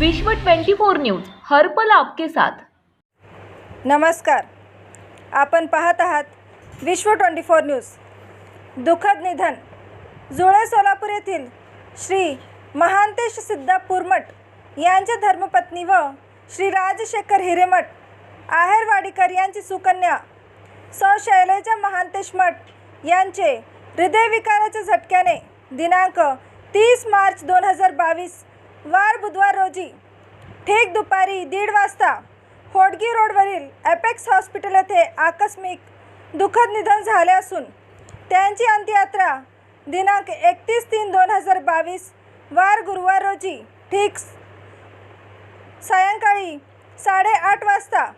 विश्व 24 न्यूज हर पल आपके साथ. नमस्कार. आपण पाहत आहात विश्व ट्वेंटी फोर न्यूज. दुःखद निधन. जुळे सोलापूर येथील श्री महांतेश सिद्धा पुरमट यांच्या धर्मपत्नी व श्री राजशेखर हिरेमठ आहेरवाडीकर यांची सुकन्या सौ शैलेजा महांतेश मठ यांचे हृदयविकाराच्या झटक्याने दिनांक तीस मार्च दोन हजार बावीस वार बुधवार रोजी ठीक दुपारी दीड वाजता होडगी रोडवरील ॲपेक्स हॉस्पिटल येथे आकस्मिक दुःखद निधन झाले असून त्यांची अंत्ययात्रा दिनांक एकतीस तीन दोन हजार बावीस वार गुरुवार रोजी ठीक सायंकाळी साडेआठ वाजता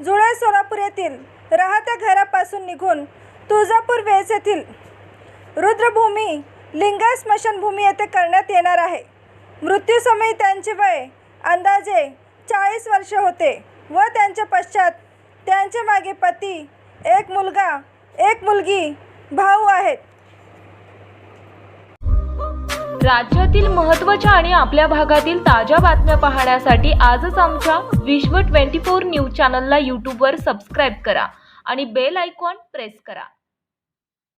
जुळे सोलापूर येथील राहत्या घरापासून निघून तुळजापूर वेस येथील रुद्रभूमी लिंगाय स्मशानभूमी येथे करण्यात येणार आहे. मृत्यूसमयी त्यांचे वय अंदाजे चाळीस वर्ष होते व त्यांच्या पश्चात त्यांचे मागे पती एक मुलगा एक मुलगी भाऊ आहेत. राज्यातील महत्त्वाच्या आणि आपल्या भागातील ताज्या बातम्या पाहण्यासाठी आजच आमच्या विश्व 24 न्यूज चॅनलला यूट्यूबवर सबस्क्राईब करा आणि बेल आयकॉन प्रेस करा.